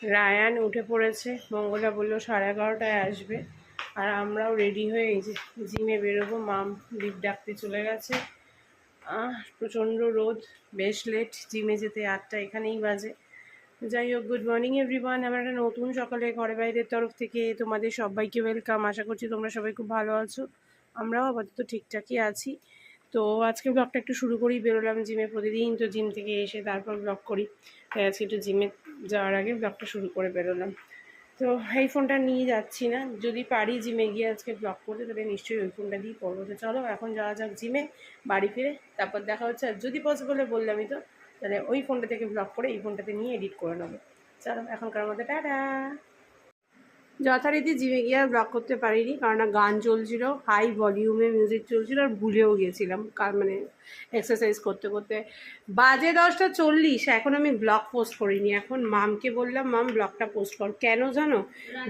Ryan উঠে পড়েছে। মঙ্গলা বলল, সাড়ে এগারোটায় আসবে। আর আমরাও রেডি হয়ে এই যে জিমে বেরোবো। মাম লিপ ডাকতে চলে গেছে। প্রচণ্ড রোদ, বেশ লেট জিমে যেতে আটটা এখানেই বাজে। যাই হোক গুড মর্নিং এভরিওয়ান আমার একটা নতুন সকালে ঘরে বাইরের তরফ থেকে তোমাদের সবাইকে ওয়েলকাম আশা করছি তোমরা সবাই খুব ভালো আছো। আমরাও আপাতত ঠিকঠাকই আছি। তো আজকে ব্লগটা একটু শুরু করেই বেরোলাম জিমে প্রতিদিন তো জিম থেকে এসে তারপর ব্লগ করি। তাই আজকে একটু জিমে যাওয়ার আগে ব্লগটা শুরু করে বেরোলাম। তো এই ফোনটা নিয়ে যাচ্ছি না। যদি পারি জিমে গিয়ে আজকে ব্লগ করতে, তাহলে নিশ্চয়ই ওই ফোনটা দিয়েই করব তো চলো, এখন যাওয়া যাক জিমে বাড়ি ফিরে, তারপর দেখা হচ্ছে আর যদি পসিবল বললামই তো, তাহলে ওই ফোনটা থেকে ব্লগ করে এই ফোনটাতে নিয়ে এডিট করে নেব। চলো, এখনকার মধ্যে টাটা! যথারীতি জিমে গিয়ে আর ব্লগ করতে পারিনি, কারণ গান চলছিল হাই ভলিউমে মিউজিক চলছিল আর ভুলেও গিয়েছিলাম, কার মানে এক্সারসাইজ করতে করতে। বাজে দশটা চল্লিশ, এখন আমি ব্লগ পোস্ট করিনি, এখন মামকে বললাম মাম ব্লগটা পোস্ট কর। কেন জানো?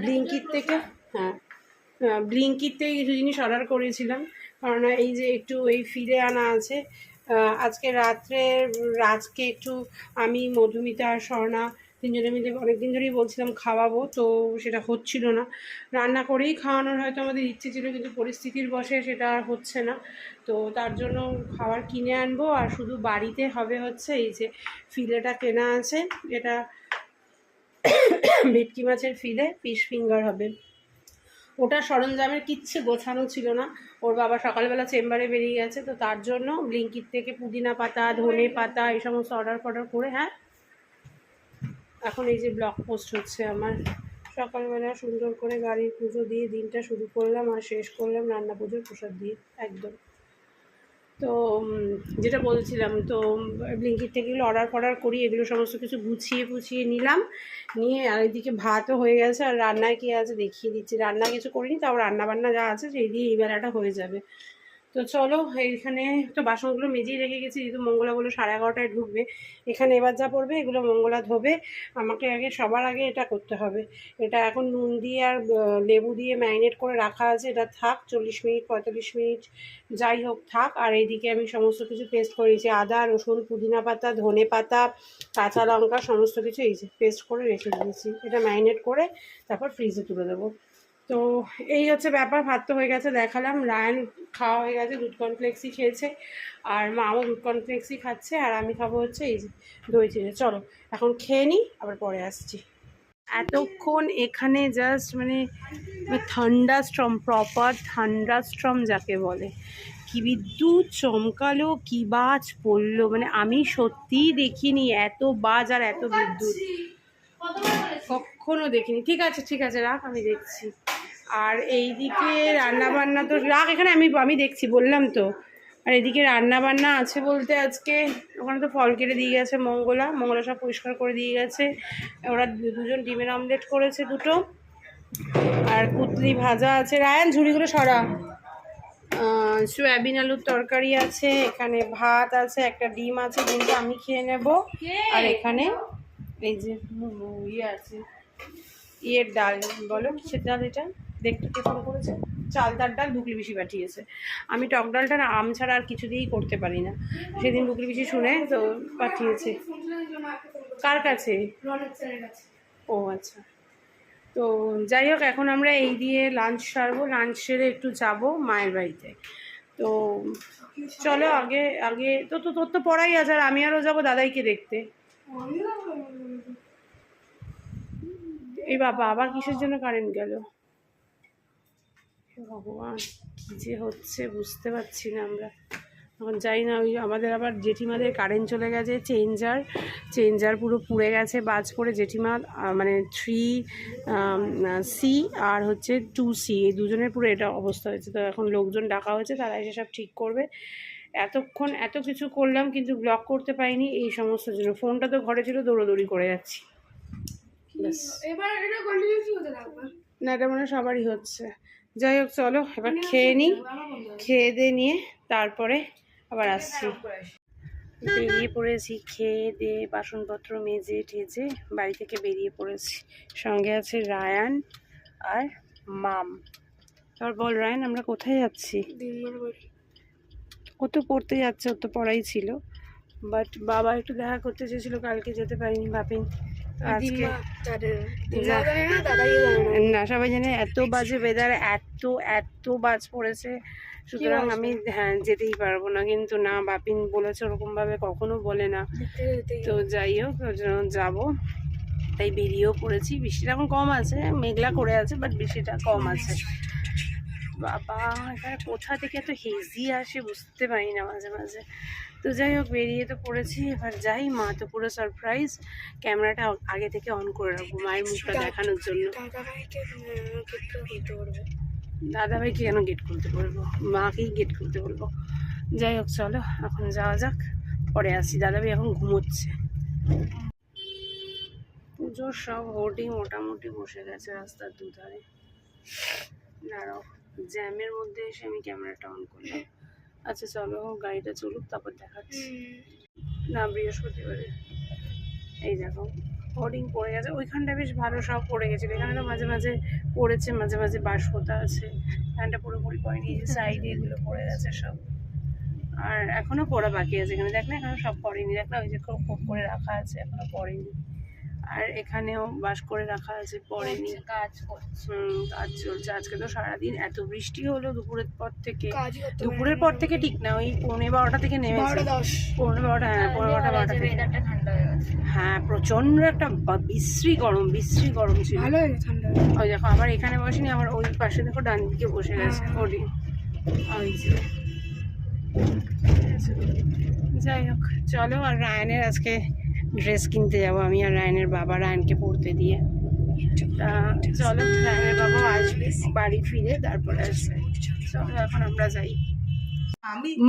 ব্লিঙ্কির থেকে হ্যাঁ ব্লিঙ্কির থেকে কিছু জিনিস অর্ডার করেছিলাম, কারণ এই যে একটু এই ফিরে আনা আছে। আজকে রাত্রে রাজকে একটু আমি, মধুমিতা, স্বর্ণা তিনজনে মিলে অনেকদিন ধরেই বলছিলাম খাওয়াবো, তো সেটা হচ্ছিল না। রান্না করেই খাওয়ানোর হয়তো আমাদের ইচ্ছে ছিল, কিন্তু পরিস্থিতির বসে সেটা আর হচ্ছে না। তো তার জন্য খাবার কিনে আনব, আর শুধু বাড়িতে হবে হচ্ছে এই যে ফিলেটা কেনা আছে, এটা ভেটকি মাছের ফিলে, ফিশ ফিঙ্গার হবে। ওটা সরঞ্জামের কিচ্ছু গোছানো ছিল না। ওর বাবা সকালবেলা চেম্বারে বেরিয়ে গেছে, তো তার জন্য ব্লিঙ্কিট থেকে পুদিনা পাতা, ধনে পাতা, এই সমস্ত অর্ডার ফর্ডার করে হ্যাঁ এখন এই যে ব্লগ পোস্ট হচ্ছে আমার, সকালবেলা সুন্দর করে গাড়ির পুজো দিয়ে দিনটা শুরু করলাম আর শেষ করলাম রান্না পুজোর প্রসাদ দিয়ে, একদম। তো যেটা বলছিলাম, তো, ব্লিঙ্কিট থেকে এগুলো অর্ডার ফর্ডার করি, এগুলো সমস্ত কিছু গুছিয়ে পুছিয়ে নিলাম, নিয়ে আর এদিকে ভাতও হয়ে গেছে আর রান্নায় কী আছে দেখিয়ে দিচ্ছি। রান্না কিছু করিনি, তাও রান্না বান্না যা আছে সেই দিয়ে এই বেলাটা হয়ে যাবে। তো চলো, এইখানে তো বাসনগুলো মেজেই রেখে গেছি, যেহেতু মঙ্গলা বলে সাড়ে এগারোটায় ঢুকবে। এখানে এবার যা পড়বে, এগুলো মঙ্গলা ধোবে। আমাকে আগে, সবার আগে এটা করতে হবে। এটা এখন নুন দিয়ে আর লেবু দিয়ে ম্যারিনেট করে রাখা আছে। এটা থাক, চল্লিশ মিনিট, পঁয়তাল্লিশ মিনিট, যাই হোক থাক। আর এইদিকে আমি সমস্ত কিছু পেস্ট করেছি আদা, রসুন, পুদিনা পাতা, ধনে পাতা, কাঁচা লঙ্কা, সমস্ত কিছু এই পেস্ট করে রেখে দিয়েছি। এটা ম্যারিনেট করে তারপর ফ্রিজে তুলে দেবো। তো এই হচ্ছে ব্যাপার ভাত তো হয়ে গেছে দেখালাম। রায়ন খাওয়া হয়ে গেছে দুধ কর্নফ্লেক্সই খেয়েছে আর মাও দুধ কর্নফ্লেক্সই খাচ্ছে আর আমি খাব হচ্ছে এই যে দই চিড়ে। চলো এখন খেয়ে নিই আবার পরে আসছি। এতক্ষণ এখানে জাস্ট মানে ঠান্ডা স্ট্রম প্রপার ঠান্ডা স্ট্রম যাকে বলে। কি বিদ্যুৎ চমকালো কি বাজ পড়ল মানে আমি সত্যিই দেখিনি এত বাজ আর এত বিদ্যুৎ। কখনো দেখিনি। ঠিক আছে ঠিক আছে রাখ আমি দেখছি। আর এইদিকে রান্না বান্না তো রাখ এখানে আমি আমি দেখছি বললাম তো। আর এদিকে রান্না বান্না আছে বলতে আজকে। ওখানে তো ফল কেটে দিয়ে গেছে মঙ্গলা মঙ্গলা সব পরিষ্কার করে দিয়ে গেছে। ওরা দু- দুজন ডিমের অমলেট করেছে দুটো। আর কুতলি ভাজা আছে। রায়ান ঝুড়িগুলো সরা। সয়াবিন আলুর তরকারি আছে এখানে ভাত আছে একটা ডিম আছে ডিমটা আমি খেয়ে নেব। আর এখানে এই যে ইয়ে আছে। ইয়ের ডাল বলো কিসের ডাল এটা? দেখতে কে ফোন করেছে? চালতার ডাল ডাল, বুকলি বেশি পাঠিয়েছে। আমি টক ডালটা না আম ছাড়া আর কিছু দিয়েই করতে পারি না। সেদিন বুকলি বেশি শুনে তো পাঠিয়েছে। কার কাছে? ও আচ্ছা। তো যাই হোক, এখন আমরা এই দিয়ে লাঞ্চ সারবো। লাঞ্চ সেরে একটু যাব মায়ের বাড়িতে। তো চলো আগে আগে, তো তো, তোর তো পড়াই আছে আর আমি আরও যাব দাদাইকে দেখতে। এই বাবা, আবার কিসের জন্য কারেন্ট গেল? ভগবান কী যে হচ্ছে বুঝতে পারছি না আমরা। এখন যাই না ওই আমাদের আবার জেঠিমাদের কারেন্ট চলে গেছে চেঞ্জার চেঞ্জার পুরো পুড়ে গেছে বাজ করে জেঠিমা মানে থ্রি সি আর হচ্ছে টু সি এই দুজনের পুরো এটা অবস্থা হয়েছে। তো এখন লোকজন ডাকা হয়েছে তারা এসে সব ঠিক করবে। এতক্ষণ এত কিছু করলাম কিন্তু ব্লক করতে পারিনি এই সমস্ত জন্য। ফোনটা তো ঘরে ছিল দৌড়োদৌড়ি করে যাচ্ছি। না এটা মনে হয় সবারই হচ্ছে। যাই হোক চলো এবার খেয়ে নিই। খেয়ে দিয়ে নিয়ে তারপরে আবার আসছি। বেরিয়ে পড়েছি খেয়ে দিয়ে বাসনপত্র মেজে ঠেজে বাড়ি থেকে বেরিয়ে পড়েছি। সঙ্গে আছে রায়ান আর মাম। এবার বল রায়ান আমরা কোথায় যাচ্ছি? ও তো পড়তে যাচ্ছে ওর তো পড়াই ছিল। বাট বাবা একটু দেখা করতে চেয়েছিল কালকে যেতে পারিনি ভাবিন। তো আজকে। না। সবাই জানে এত বাজে ওয়েদার এত এত বাজ পড়েছে। সুতরাং আমি হ্যাঁ যেতেই পারব না। কিন্তু না বাপিন বলেছে ওরকম ভাবে কখনো বলে না। তো যাই হোক যাব। তাই বেরিয়েও পড়েছি। বৃষ্টিটা এখন কম আছে মেঘলা করে আছে বাট বৃষ্টিটা কম আছে। বাবা এখানে কোথা থেকে এত হেজি আসে বুঝতে পারি না মাঝে মাঝে। তো যাই হোক বেরিয়ে তো পড়েছি। এবার যাই মা তো পুরো সারপ্রাইজ ক্যামেরাটা আগে থেকে অন করে রাখব মায়ের মুখটা দেখানোর জন্য। দাদা ভাইকে কেন গেট খুলতে বলব? মাকেই গেট খুলতে বলব। যাই হোক চলো এখন যাওয়া যাক। পরে আসি। দাদা ভাই এখন ঘুমোচ্ছে। পুজোর সব হোর্ডিং মোটামুটি বসে গেছে রাস্তার দুধারে। দাঁড়াও জ্যামের মধ্যে এসে আমি ক্যামেরাটা অন করলাম। আচ্ছা চলো গাড়িটা চলুক তারপর দেখাচ্ছি। না বৃহস্পতিবারে। এই দেখো হোর্ডিং পড়ে গেছে। ওইখানটা বেশ ভালো সব পড়ে গেছিল। এখানে তো মাঝে মাঝে পড়েছে মাঝে মাঝে বাঁশপোতা আছে। এখানটা পুরোপুরি পড়েনি এই যে সাইডে এগুলো পড়ে গেছে সব। আর এখনও পড়া বাকি আছে। এখানে দেখ না এখানে সব পড়েনি। দেখ না ওই যে খোপ খোপ করে রাখা আছে এখনও পড়েনি। আর এখানেও বাস করে রাখা আছে পড়েনি। কাজ কাজ চলছে। আজকে তো সারাদিন এত বৃষ্টি হলো দুপুরের পর থেকে। দুপুরের পর থেকে ঠিক না ওই পৌনে বারোটা থেকে নেমেছে। দশ। পৌনে বারোটা হ্যাঁ পৌনে বারোটা বারোটা থেকে। ঠান্ডা হ্যাঁ প্রচণ্ড একটা বিশ্রী গরম বিশ্রী গরম ছিল। হয়ে গেছে ওই দেখো আবার এখানে বসিনি আমার ওই পাশে দেখো ডান দিকে বসে গেছে ওডি ওই যে। যাই হোক চলো আর রায়নের আজকে ড্রেস কিনতে যাব আমি আর রায়নের বাবা রায়নকে পড়তে দিয়ে। চলো রায়নের বাবা আসবে বাড়ি ফিরে তারপরে আসবে। চলো এখন আমরা যাই।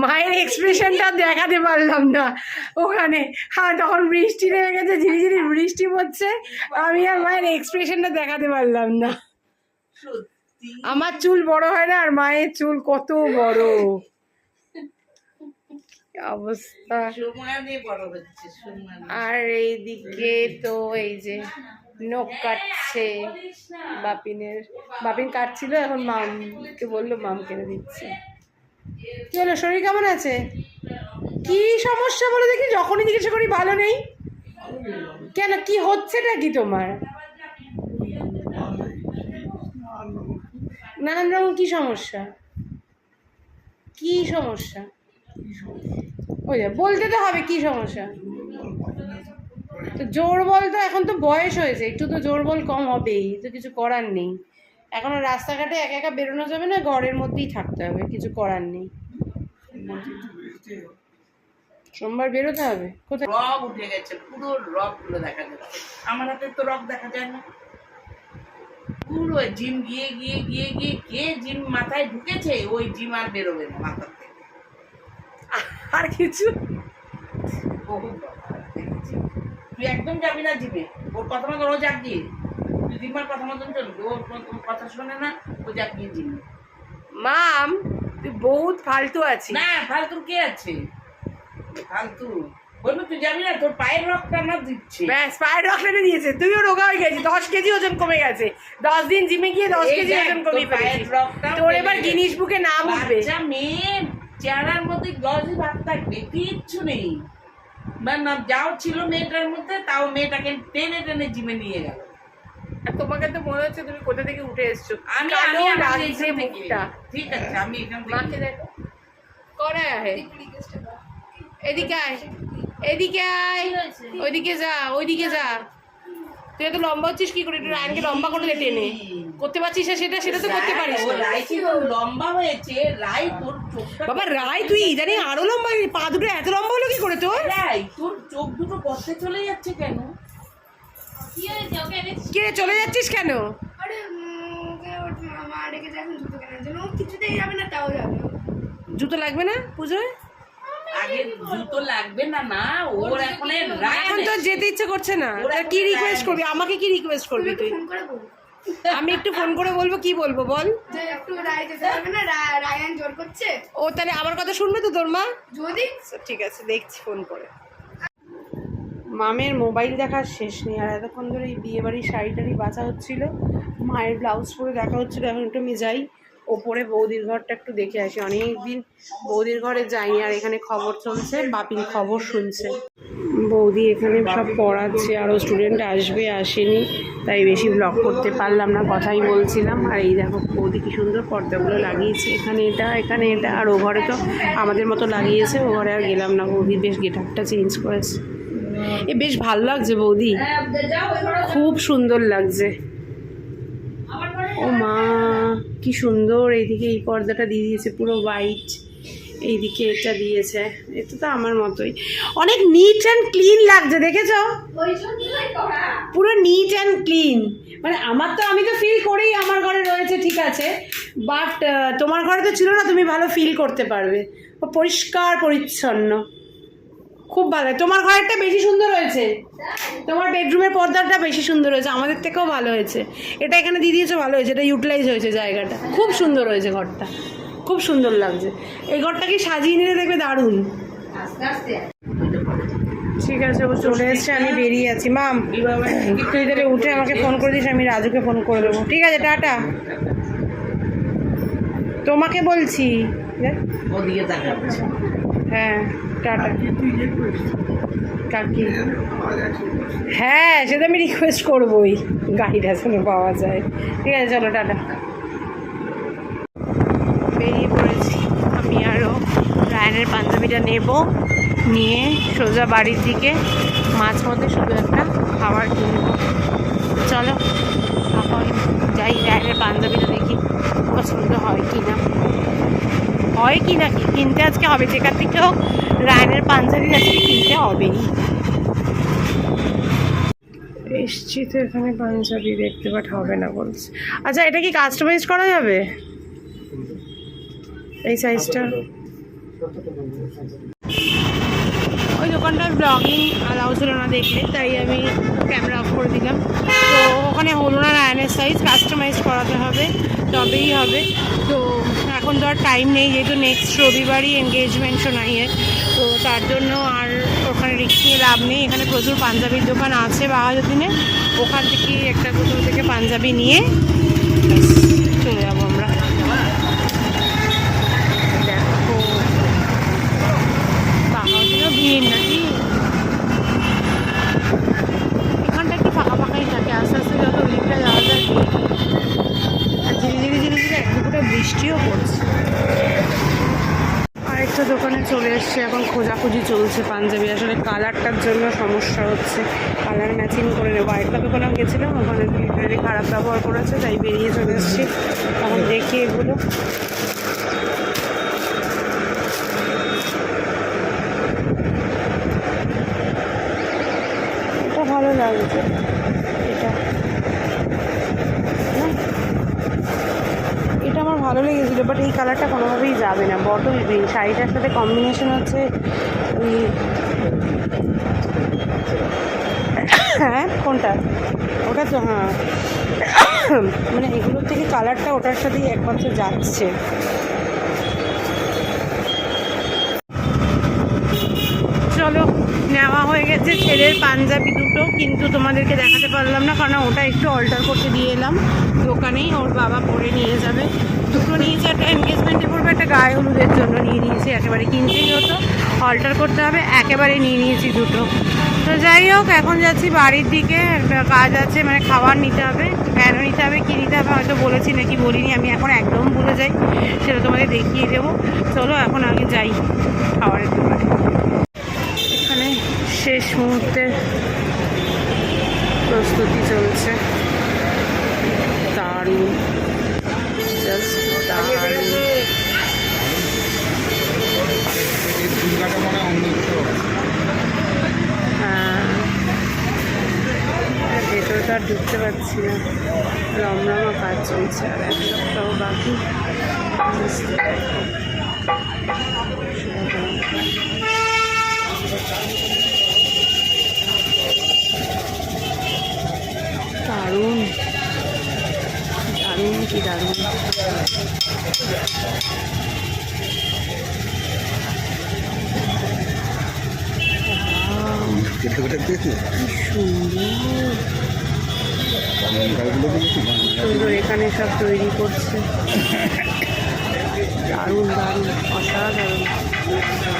মায়ের এক্সপ্রেশনটা দেখাতে পারলাম না। ওখানে হ্যাঁ তখন বৃষ্টি নেমে গেছে ঝিরিঝিরি বৃষ্টি পড়ছে। আমি আর মায়ের এক্সপ্রেশনটা দেখাতে পারলাম না। আমার চুল বড় হয় না আর মায়ের চুল কত বড়। অবস্থা? আর এইদিকে তো এই যে নখ কাটছে বাপিনের। বাপিন কাটছিল এখন মামকে বলল মাম কেটে দিচ্ছে। কি হলো শরীর কেমন আছে? কি সমস্যা বলে দেখি যখনই জিজ্ঞাসা করি ভালো নেই। কেন কি হচ্ছেটা কি তোমার? নানান রকম কি সমস্যা? কি সমস্যা? ওই বলতে তো হবে কি সমস্যা? তো জোর বল তো এখন তো বয়স হয়েছে, একটু তো জোর বল কম হবেই, তো কিছু করার নেই। এখন রাস্তাঘাটে একা একা বেরোনো যাবে না, ঘরের মধ্যেই থাকতে হবে, কিছু করার নেই। সোমবার বেরোতে হবে? কোথায়? রক উঠে গেছে, পুরো রকগুলো দেখা যাচ্ছে। আমার হাতে তো রক দেখা যায় না। পুরো জিম গিয়ে গিয়ে গিয়ে গিয়ে কে জিম মাথায় ঢুকেছে, ওই জিম আর বেরোবে না থেকে আর কিছু। তুই একদম যাবি না জিমে। ওর কথা মতো ও যাক দিয়ে তুই জিমার কথা মতন চলবি। ওর কথা শোনে না ও যাক জিমে। মাম তুই বহুত ফালতু আছিস। না ফালতু কে আছে? ফালতু। বলব তুই যাবি না তোর পায়ের রক্তটা না দিচ্ছে। ব্যাস পায়ের দিয়েছে। তুইও রোগা হয়ে গেছিস। দশ কেজি ওজন কমে গেছে। দশ দিন জিমে গিয়ে দশ কেজি ওজন কমিয়ে ফেলেছিস। তোর এবার। গিনিস বুকে নাম উঠবে। মেয়ে চেহারার মধ্যে গ্লসি ভাব থাকবে কিচ্ছু নেই। না যাও ছিল মেয়েটার মধ্যে তাও মেয়েটাকে টেনে টেনে জিমে নিয়ে গেল। তোমাকে তো মনে হচ্ছে তুমি কোথা থেকে উঠে এসছো। আমি আমি আমি লাগছে মুখটা। ঠিক আছে আমি এখান মাকে থেকে দেখো। করে আহে। এদিকে আয়। এদিকে আয়। ওইদিকে যা ওইদিকে যা। তুই এত লম্বা হচ্ছিস কি করে? একটু রায়নকে লম্বা করে টেনে। করতে পারছিস সেটা সেটা তো করতে পারিস লম্বা হয়েছে রাই তোর বাবা রায় তুই জানি আরও লম্বা পা দুটো এত লম্বা হলো কি করে তোর? রাই তোর চোখ দুটো পথে চলে যাচ্ছে কেন? কে চলে যাচ্ছিস কেন? আরে উম, ওকে ওর মা ডেকে যায় এখন জুতো কেনার জন্য। ও কিছুতেই যাবে না তাও যাবে জুতো লাগবে না পুজোয়? আগে জুতো লাগবে না না ওর এখন এখন তো যেতে ইচ্ছে করছে না। কি রিকোয়েস্ট করবি? আমাকে কি রিকোয়েস্ট করবি তুই? আমি একটু ফোন করে বলব কি বলব বল? যে একটু রায় যেতে হবে না? রা- রায়ান জোর করছে? ও তাহলে আমার কথা শুনবে তো তোর মা? যদি? আচ্ছা, ঠিক আছে দেখছি ফোন করে। মামের মোবাইল দেখার শেষ নেই আর এতক্ষণ ধরে এই বিয়ে বাড়ির শাড়ি টাড়ি বাঁচা হচ্ছিল। মায়ের ব্লাউজ পরে দেখা হচ্ছিল এখন একটু আমি যাই। ওপরে বৌদির ঘরটা একটু দেখে আসি। অনেক দিন বৌদির ঘরে যাইনি আর এখানে খবর চলছে, বাপির খবর শুনছে। বৌদি এখানে সব পড়াচ্ছে, আরও স্টুডেন্ট আসবে, আসেনি, তাই বেশি ব্লগ করতে পারলাম না, কথাই বলছিলাম। আর এই দেখো বৌদি কি সুন্দর পর্দাগুলো লাগিয়েছে, এখানে এটা এখানে এটা, আর ও ঘরে তো আমাদের মতো লাগিয়েছে, ও ঘরে আর গেলাম না, বৌদি বেশ গেট আপটা চেঞ্জ করেছে। এ বেশ ভালো লাগছে বৌদি, খুব সুন্দর লাগছে। ও মা। কি সুন্দর এইদিকে এই পর্দাটা দিয়ে দিয়েছে পুরো হোয়াইট এইদিকে এটা দিয়েছে। এটা তো আমার মতোই। অনেক নিট অ্যান্ড ক্লিন লাগছে দেখেছ? করা পুরো নিট অ্যান্ড ক্লিন মানে আমার তো আমি তো ফিল করেই আমার ঘরে রয়েছে ঠিক আছে। বাট তোমার ঘরে তো ছিল না তুমি ভালো ফিল করতে পারবে। পরিষ্কার পরিচ্ছন্ন। খুব ভালো। তোমার ঘরেরটা বেশি সুন্দর হয়েছে। তোমার বেডরুমের পর্দাটা বেশি সুন্দর হয়েছে। আমাদের থেকেও ভালো হয়েছে। এটা এখানে দিয়ে দিয়েছ ভালো হয়েছে। এটা ইউটিলাইজ হয়েছে জায়গাটা। খুব সুন্দর হয়েছে ঘরটা। খুব সুন্দর লাগছে। এই ঘরটাকে সাজিয়ে নিলে দেখবে দারুণ। ঠিক আছে ও চলে এসছে। আমি বেরিয়ে আছি। মাম তুই তাহলে উঠে আমাকে ফোন করে দিস আমি রাজুকে ফোন করে দেবো। ঠিক আছে টাটা। তোমাকে বলছি। হ্যাঁ। টাটা কাকি হ্যাঁ সেটা আমি রিকোয়েস্ট করবোই। গাড়িটা যেন পাওয়া যায়। ঠিক আছে চলো টাটা। বেরিয়ে পড়েছি। আমি আরও রায়নের পাঞ্জাবিটা নেব। নিয়ে সোজা বাড়ির দিকে মাঝ মধ্যে শুধু একটা খাবার কিনব। চলো এখন যাই রায়নের পাঞ্জাবিটা দেখি পছন্দ হয় কি না হয় কি না কি? কিনতে আজকে হবে যেখান থেকে হোক। রায়নের পাঞ্জাবি আজকে কিনতে হবেই। এসছি তো এখানে পাঞ্জাবি দেখতে বাট হবে না বলছে। আচ্ছা এটা কি কাস্টমাইজ করা যাবে? এই সাইজটা ওই দোকানটার ব্লগিং অ্যালাউ ছিল না দেখলে তাই আমি ক্যামেরা অফ করে দিলাম। তো ওখানে হলো না রায়নের সাইজ কাস্টমাইজ করাতে হবে তবেই হবে। তো এখন তো আর টাইম নেই যেহেতু নেক্সট রবিবারই এনগেজমেন্ট শোনাইয়ের তো তার জন্য আর ওখানে রিক্স নিয়ে লাভ নেই। এখানে প্রচুর পাঞ্জাবির দোকান আছে বাহাজুদ্দিনে ওখান থেকে একটা কোথাও থেকে পাঞ্জাবি নিয়ে চলে যাব আমরা দেখো বাহাদুরও ভিড় নাকি এখানটা একটু ফাঁকা ফাঁকাই থাকে আস্তে আস্তে যত ভিড়টা যাওয়া যায় আর ধীরে ধীরে ধীরে ধীরে এক দুপুরে বৃষ্টিও পড়ছে আরেকটা দোকানে চলে এসছে এখন খোঁজাখুঁজি চলছে পাঞ্জাবি। আসলে কালারটার জন্য সমস্যা হচ্ছে। কালার ম্যাচিং করে নেব। আরেকটা দোকানে গেছিলাম, ওখানে লিটারেলি খারাপ ব্যবহার করেছে, তাই বেরিয়ে চলে এসেছি। তখন দেখি এগুলো। এটা ভালো লাগছে। এটা? এটা আমার ভালো লেগেছিলো বাট এই কালারটা কোনোভাবেই যাবে না। বটল গ্রিন শাড়িটার সাথে কম্বিনেশন হচ্ছে হ্যাঁ কোনটা? ওটা তো হ্যাঁ। মানে এগুলোর থেকে কালারটা ওটার সাথেই একমাত্র যাচ্ছে। চলো, নেওয়া হয়ে গেছে ছেলের পাঞ্জাবি দুটো, কিন্তু তোমাদেরকে দেখাতে পারলাম না, কারণ ওটা একটু অল্টার করতে দিয়ে এলাম দোকানেই, ওর বাবা পরে নিয়ে যাবে। দুটো নিয়েছে, একটা এনগেজমেন্টে পড়বে, একটা গায়ে হলুদের জন্য নিয়ে নিয়েছি, একেবারে কিনতেই হতো। অল্টার করতে হবে, একেবারে নিয়ে নিয়েছি দুটো। তো যাই হোক, এখন যাচ্ছি বাড়ির দিকে, একটা কাজ আছে মানে খাবার নিতে হবে, কেন নিতে হবে, কী নিতে হবে হয়তো বলেছি নাকি বলিনি, আমি এখন একদম ভুলে যাই, সেটা তোমাদের দেখিয়ে দেবো। চলো, এখন আগে যাই খাবারের দোকানে। এখানে শেষ মুহূর্তে প্রস্তুতি চলছে। দারুণ। ভেতরটা আর ঢুকতে পারছি না। রমরমা কাজ চলছে আর এক সপ্তাহ বাকি। দারুণ। দারুণ কি দারুণ। সুন্দর। সুন্দর এখানে সব তৈরি করছে। দারুণ দারুণ, অসাধারণ।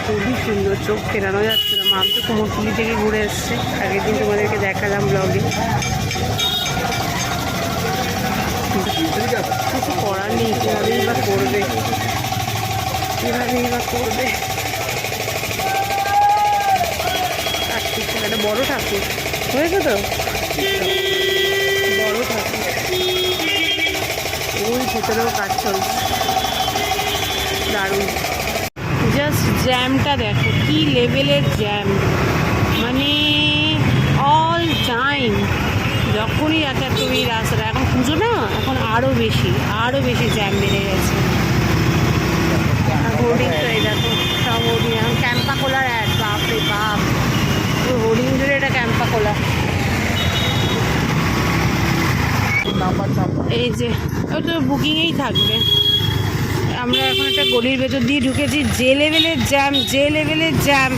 খুবই সুন্দর চোখ ফেরানো যাচ্ছে না। মাম তো কুমোরটুলি থেকে ঘুরে এসছে। আগের দিন তোমাদেরকে দেখালাম ব্লগে কিছু করার নেই, কীভাবেই বা করবে? কীভাবেই বা করবে? একটা বড় ঠাকুর। হয়েছে তো? ভেতরেও কাজ চলছে। দারুণ। জাস্ট জ্যামটা দেখো কি লেভেলের জ্যাম মানে অল টাইম যখনই যাতায়াত করবি এই রাস্তাটা এখন পুজো না এখন আরও বেশি আরও বেশি জ্যাম বেড়ে গেছে। হোর্ডিং তো এই দেখো সব হোর্ডিং এখন ক্যাম্পা কোলার অ্যাড বাপ। রে বাপ হোর্ডিং জুড়ে এটা ক্যাম্পা কোলা এই যে ও তো বুকিংয়েই থাকবে। আমরা এখন একটা গলির ভেতর দিয়ে ঢুকেছি, যে লেভেলের জ্যাম যে লেভেলের জ্যাম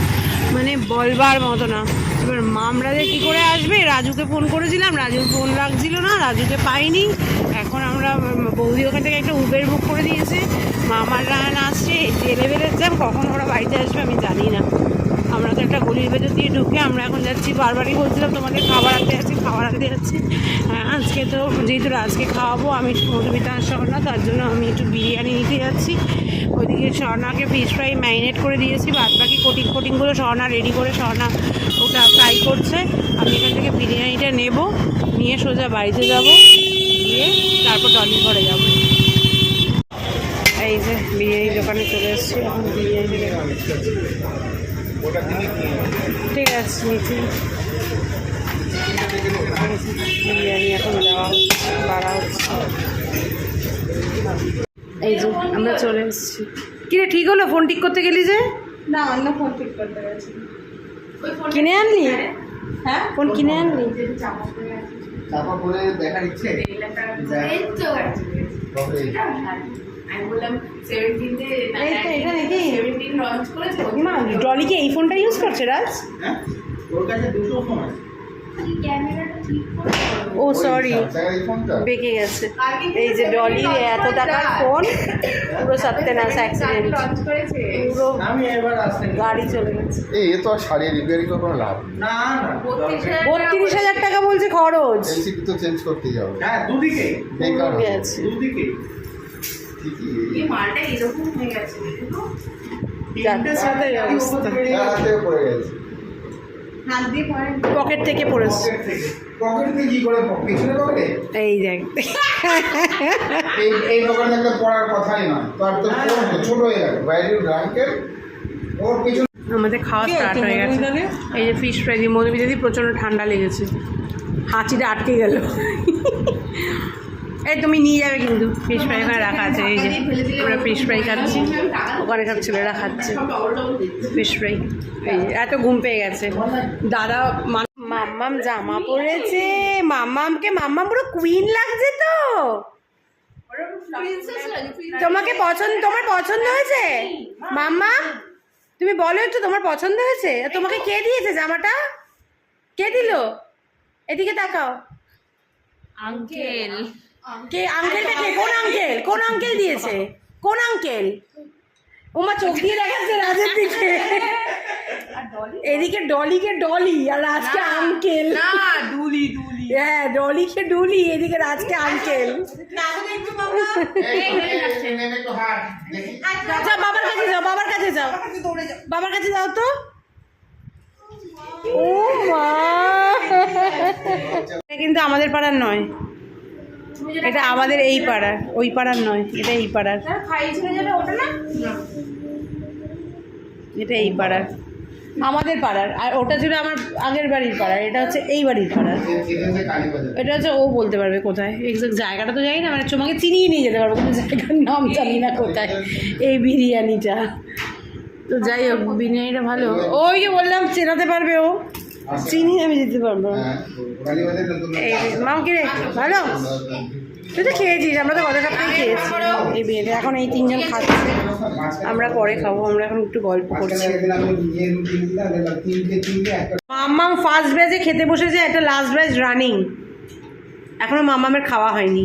মানে বলবার মতো না। এবার মামরাদের কী করে আসবে? রাজুকে ফোন করেছিলাম, রাজুর ফোন লাগছিল না, রাজুকে পাইনি। এখন আমরা বৌদি ওখান থেকে একটা উবের বুক করে দিয়েছে। মামার রান আসছে, যে লেভেলের জ্যাম কখন ওরা বাড়িতে আসবে আমি জানি না। আমরা তো একটা গলির ভেতর দিয়ে ঢুকে আমরা এখন যাচ্ছি বারবারই বলছিলাম তোমাদের খাবার আনতে যাচ্ছি, খাবার আনতে যাচ্ছি। হ্যাঁ আজকে তো যেহেতু আজকে খাওয়াবো, আমি মধুমিতা স্বর্ণা, তার জন্য আমি একটু বিরিয়ানি নিতে যাচ্ছি। ওইদিকে স্বর্ণাকে ফিশ ফ্রাই ম্যারিনেট করে দিয়েছি বাদ বাকি কোটিং কোটিংগুলো স্বর্ণা রেডি করে, স্বর্ণা ওটা ফ্রাই করছে। আমি এখান থেকে বিরিয়ানিটা নেব, নিয়ে সোজা বাড়িতে যাব, গিয়ে তারপর টলি ঘরে যাব। এই যে বিরিয়ানি দোকানে চলে এসেছি, এখন বিরিয়ানি ঠিক আছে নিচে বিরিয়ানি এখন দেওয়া হচ্ছে বাড়া হচ্ছে। এই যে আমরা চলে এসেছি। কিরে ঠিক হলো? ফোন ঠিক করতে গেলি যে? না অন্য ফোন ঠিক করতে গেছি। কিনে আনলি? হ্যাঁ। ফোন কিনে আনলি? চাপা পরে দেখার ইচ্ছে? এই তো আমি বললাম ডলি কি? এই ফোনটা ইউজ করছে রাজ? হ্যাঁ? ওর কাছে দুটো ফোন আছে। ক্যামেরাটা ঠিক করে। ও সরি বেঁকে গেছে। এই যে ডলির এত টাকার ফোন পুরো সত্যনাশ অ্যাক্সিডেন্ট লঞ্চ করেছে। পুরো আমি এবার আসতে গাড়ি চলে গেছে। এই এ তো আর সারিয়ে রিপেয়ারিং করে কোনো লাভ না না বত্রিশ হাজার টাকা বলছে। খরচ। তো চেঞ্জ করতেই হবে। হ্যাঁ দুদিকে বেকার দুদিকে ঠিকই এই মালটা এরকম হয়ে গেছে অবস্থা। পকেট থেকে পড়েছে। এই দেখ। এই একটা পড়ার কথাই নয়। তার তো ছোট হয়ে। গেল বাইরের ব্ল্যাঙ্কেট ওর পিছনে আমাদের খাওয়া স্টার্ট হয়ে গেছে। এই যে ফিশ ফ্রাই দিয়ে মধুমিতা দিয়ে প্রচণ্ড ঠান্ডা লেগেছে। হাঁচিটা আটকে গেল। এই তুমি নিয়ে যাবে কিন্তু। ফিশ ফ্রাই ওখানে রাখা আছে, এই যে আমরা ফিশ ফ্রাই খাচ্ছি। ওখানে সব ছেলেরা খাচ্ছে ফিশ ফ্রাই এই এত ঘুম পেয়ে গেছে। দাদা মাম্মাম জামা পরেছে। মাম্মামকে মাম্মাম পুরো কুইন লাগছে তো। তোমাকে পছন্দ তোমার পছন্দ হয়েছে? মাম্মা তুমি বলো একটু তোমার পছন্দ হয়েছে? তোমাকে কে দিয়েছে জামাটা? কে দিল? এদিকে তাকাও। আঙ্কেল। কে আঙ্কেলটা কে? কোন আঙ্কেল? কোন আঙ্কেল দিয়েছে? কোন আঙ্কেল? ওমা চোখ দিয়ে দেখাচ্ছে রাজের দিকে। এদিকে ডলিকে ডলি আর রাজকে আঙ্কেল। না দুলি দুলি হ্যাঁ ডলিকে ডুলি এদিকে রাজকে আঙ্কেল। দেখি। যাও বাবার কাছে যাও বাবার কাছে যাও। বাবার কাছে যাও। তো। ও মা। কিন্তু আমাদের পাড়ার নয়। এটা আমাদের এই পাড়ার ওই পাড়ার নয় এটা এই পাড়ার। এটা এই পাড়ার। আমাদের পাড়ার আর ওটা ছিল আমার আগের বাড়ির পাড়ার এটা হচ্ছে এই বাড়ির পাড়ার। এটা হচ্ছে এটা হচ্ছে ও বলতে পারবে কোথায় এক্সাক্ট জায়গাটা তো জানি না মানে তোমাকে চিনিয়ে নিয়ে যেতে পারব কিন্তু জায়গার নাম জানি না কোথায় এই বিরিয়ানিটা। তো যাই হোক বিরিয়ানিটা ভালো। ওই যে বললাম চেনাতে পারবে ও। চিনি আমি দিতে পারব। হ্যাঁ এই মাম রে ভালো? তুই তো খেয়েছিস আমরা তো গত সপ্তাহে খেয়েছি এই বিরিয়ানি এখন এই তিনজন খাচ্ছে আমরা পরে খাব আমরা এখন একটু গল্প করছি। মাম্মাম ফার্স্ট ব্যাচে খেতে বসেছে একটা লাস্ট ব্যাচ রানিং এখনও মাম্মামের খাওয়া হয়নি।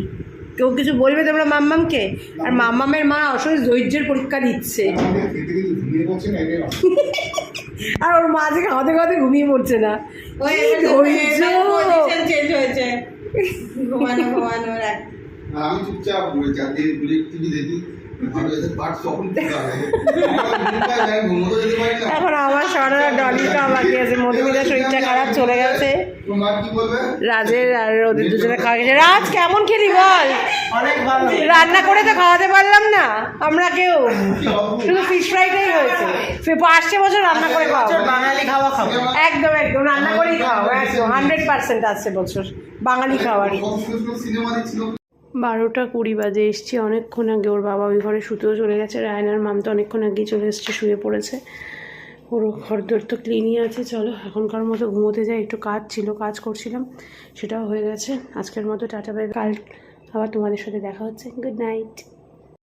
কেউ কিছু বলবে তোমরা মাম্মামকে? আর মাম্মামের মা অসহ্য ধৈর্যের পরীক্ষা দিচ্ছে। আর ওর মাঝে খাওয়াতে খাওয়াতে ঘুমিয়ে পড়ছে না। ওই চেঞ্জ হয়েছে। ঘুমানো ঘুমানো আমি চুপচাপ বুলেট টিভি দেখি। হয়। এখন আমার সারা ডলিটা বাকি আছে খারাপ চলে গেছে। তোমার কি বলবে? রাজের আর ওদের দুজনে খাওয়া গেছে। রাজ কেমন খেলি বল? রান্না করে তো খাওয়াতে পারলাম না। আমরা কেউ। শুধু ফিশ ফ্রাইটাই হয়েছে। আসছে বছর রান্না করে খাওয়াবো। বাঙালি খাওয়া খাব একদম একদম। রান্না করেই খাওয়াবো। একদম হান্ড্রেড পার্সেন্ট আসছে বছর। বাঙালি দেখছিল বারোটা কুড়ি বাজে এসছি অনেকক্ষণ আগে। ওর বাবা ওই ঘরে শুতেও চলে গেছে। রায়নার মাম তো অনেকক্ষণ আগেই চলে এসছে শুয়ে পড়েছে। পুরো ঘরদোর তো ক্লিনই আছে, চলো। এখনকার মতো ঘুমোতে যাই, একটু কাজ ছিল, কাজ করছিলাম, সেটাও হয়ে গেছে। আজকের মতো টাটা বাই কাল আবার তোমাদের সাথে দেখা হচ্ছে। Good night